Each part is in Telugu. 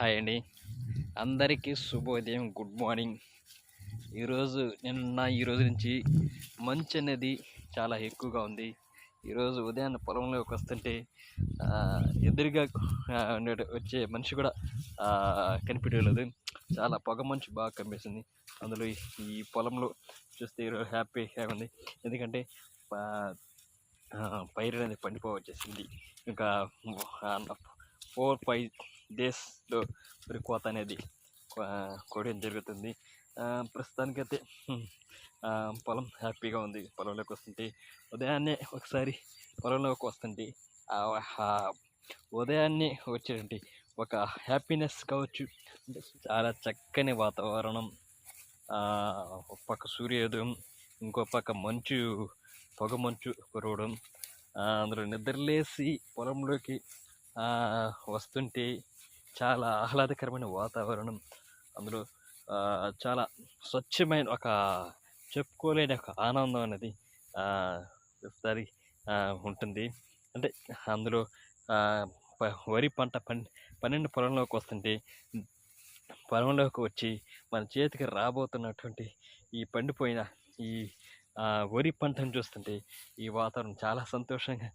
హాయ్ అండి. అందరికీ శుభోదయం గుడ్ మార్నింగ్. ఈరోజు నిన్న ఈరోజు నుంచి మంచు అనేది చాలా ఎక్కువగా ఉంది. ఈరోజు ఉదయాన్నే పొలంలోకి వస్తుంటే ఎదురుగా ఉండే- వచ్చే మనిషి కూడా కనిపించలేదు చాలా పొగ మంచు బాగా కనిపిస్తుంది. అందులో ఈ- పొలంలో చూస్తే ఈరోజు హ్యాపీగా ఉంది. ఎందుకంటే పైరు అనేది పండిపోవచ్చేసింది. ఇంకా ఫోర్ ఫైవ్ డేస్లో మరి కోత అనేది కోయడం జరుగుతుంది. ప్రస్తుతానికైతే పొలం హ్యాపీగా ఉంది. పొలంలోకి వస్తుంటే ఉదయాన్నే ఒకసారి పొలంలోకి వస్తుంటే ఉదయాన్నే వచ్చేటువంటి ఒక హ్యాపీనెస్ కావచ్చు. అంటే చాలా చక్కని వాతావరణం. ఒక పక్క సూర్యోదయం ఇంకో పక్క మంచు పొగ మంచు కురవడం. అందులో నిద్రలేసి పొలంలోకి వస్తుంటే చాలా ఆహ్లాదకరమైన వాతావరణం. అందులో చాలా స్వచ్ఛమైన ఒక చెప్పుకోలేని ఒక ఆనందం అనేది ఒకసారి ఉంటుంది. అంటే అందులో వరి పంట పన్ పన్నెండు పొలంలోకి వస్తుంటే పొలంలోకి వచ్చి మన చేతికి రాబోతున్నటువంటి ఈ పండిపోయిన ఈ వరి పంటను చూస్తుంటే ఈ వాతావరణం చాలా సంతోషంగా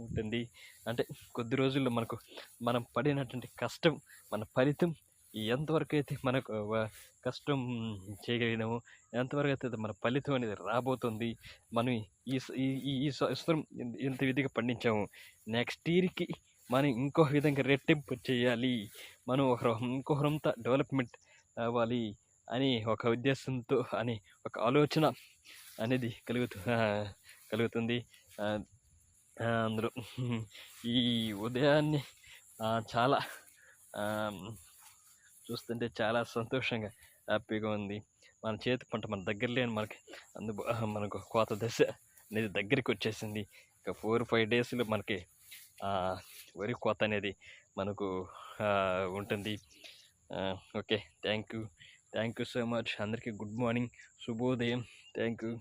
ఉంటుంది. అంటే కొద్ది రోజుల్లో మనకు మనం పడినటువంటి కష్టం మన ఫలితం ఎంతవరకు అయితే మనకు కష్టం చేయగలిగినామో ఎంతవరకు అయితే మన ఫలితం అనేది రాబోతుంది మనం ఈ ఈ సంవత్సరం ఇంత- విధిగా పండించాము నెక్స్ట్ ఇయర్కి మనం ఇంకో విధంగా రెట్టింపు చేయాలి మనం ఒక ఇంకొకరంతా డెవలప్మెంట్ అవ్వాలి అని ఒక ఉద్దేశంతో అని ఒక ఆలోచన అనేది కలుగుతు కలుగుతుంది. అందరూ. అందులో ఈ ఉదయాన్నే చాలా చూస్తుంటే చాలా సంతోషంగా హ్యాపీగా ఉంది. మన చేతి పంట మన దగ్గర లేని మనకి అందుబా మనకు కోత దశ అనేది దగ్గరికి వచ్చేసింది. ఇక ఫోర్ ఫైవ్ డేస్లో మనకి వరి కోత అనేది మనకు ఉంటుంది. Okay. Thank you thank you so much. అందరికీ గుడ్ మార్నింగ్. శుభోదయం. Thank you